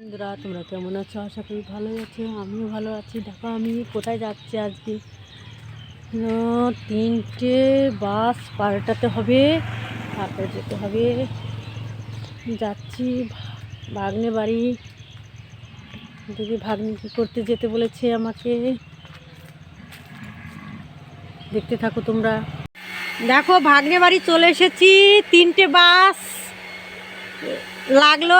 বন্ধুরা, তোমরা কেমন আছো? আশা করি ভালোই আছো। আমিও ভালো আছি। দেখো, আমি কোথায় যাচ্ছি আজকে? তিনটে বাস পাল্টাতে হবে। তারপরে যেতে হবে। যাচ্ছি ভাগ্নে বাড়ি। দেখি ভাগ্নে কী করতে যেতে বলেছে আমাকে। দেখতে থাকো তোমরা। দেখো, ভাগ্নে বাড়ি চলে এসেছি। তিনটে বাস লাগল।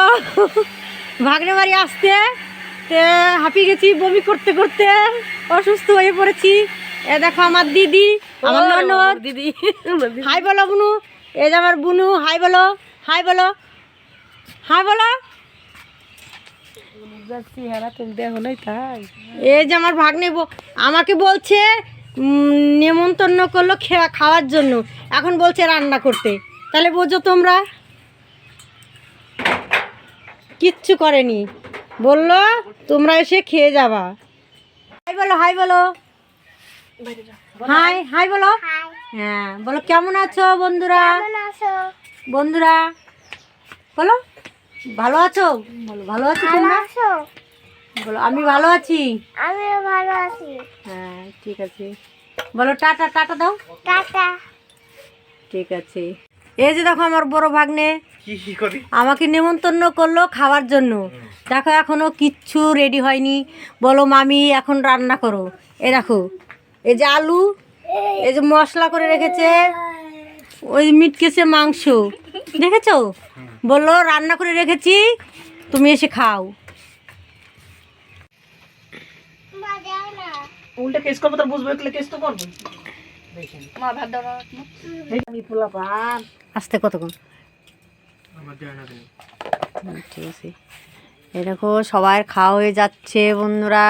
ভাগ্নে বাড়ি আসতে তে হাঁপিয়ে গেছি বমি করতে করতে অসুস্থ হয়ে পড়েছি। এ দেখো আমার দিদি আমার ননদ। দিদি হাই বলো বুনু এ যে আমার বুনু হাই বলো হাই বলো হাই বলো। এই যে আমার ভাগ্নে ব- আমাকে বলছে নেমন্তন্ন করল খাওয়ার জন্য। এখন বলছে রান্না করতে। তাহলে বোঝো তোমরা। কিচ্ছু করেনি। বলল তোমরা এসে খেয়ে যাবা। হাই বলো হাই বলো। হাই হাই বলো। হ্যাঁ বলো কেমন আছো বন্ধুরা? বন্ধুরা বলো ভালো আছো? বলো ভালো আছো তোমরা? বলো আমি ভালো আছি? আমিও ভালো আছি। হ্যাঁ ঠিক আছে। বলো টাটা টাটা দাও। টাটা। ঠিক আছে। এই যে দেখো আমার বড় ভাগ্নে। আমাকে নেমন্তন্ন করল খাওয়ার জন্য। দেখো এখনও কিচ্ছু রেডি হয়নি। বলো মামি এখন রান্না করো। এ দেখো এই যে আলু এই যে মশলা করে রেখেছে ওই মিটকেছে মাংস। দেখেছ? বলল রান্না করে রেখেছি তুমি এসে খাও। উল্টা কেস করব তার বুঝব একলে কেস তো করব। আমি আসতে কতক্ষণ আমার দেয় না তুমি হুম, ঠিক আছে। এই দেখো সবার খাওয়া হয়ে যাচ্ছে বন্ধুরা।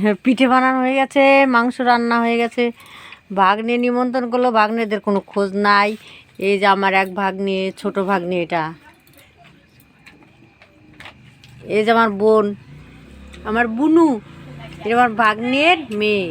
হ্যাঁ, পিঠে বানানো হয়ে গেছে মাংস রান্না হয়ে গেছে। ভাগ্নে নিমন্ত্রণ করল ভাগ্নেদের কোনো খোঁজ নাই। এই যে আমার এক ভাগ্নে ছোট ভাগ্নে এটা। এই যে আমার বোন আমার বুনু এটা আমার ভাগ্নের মেয়ে।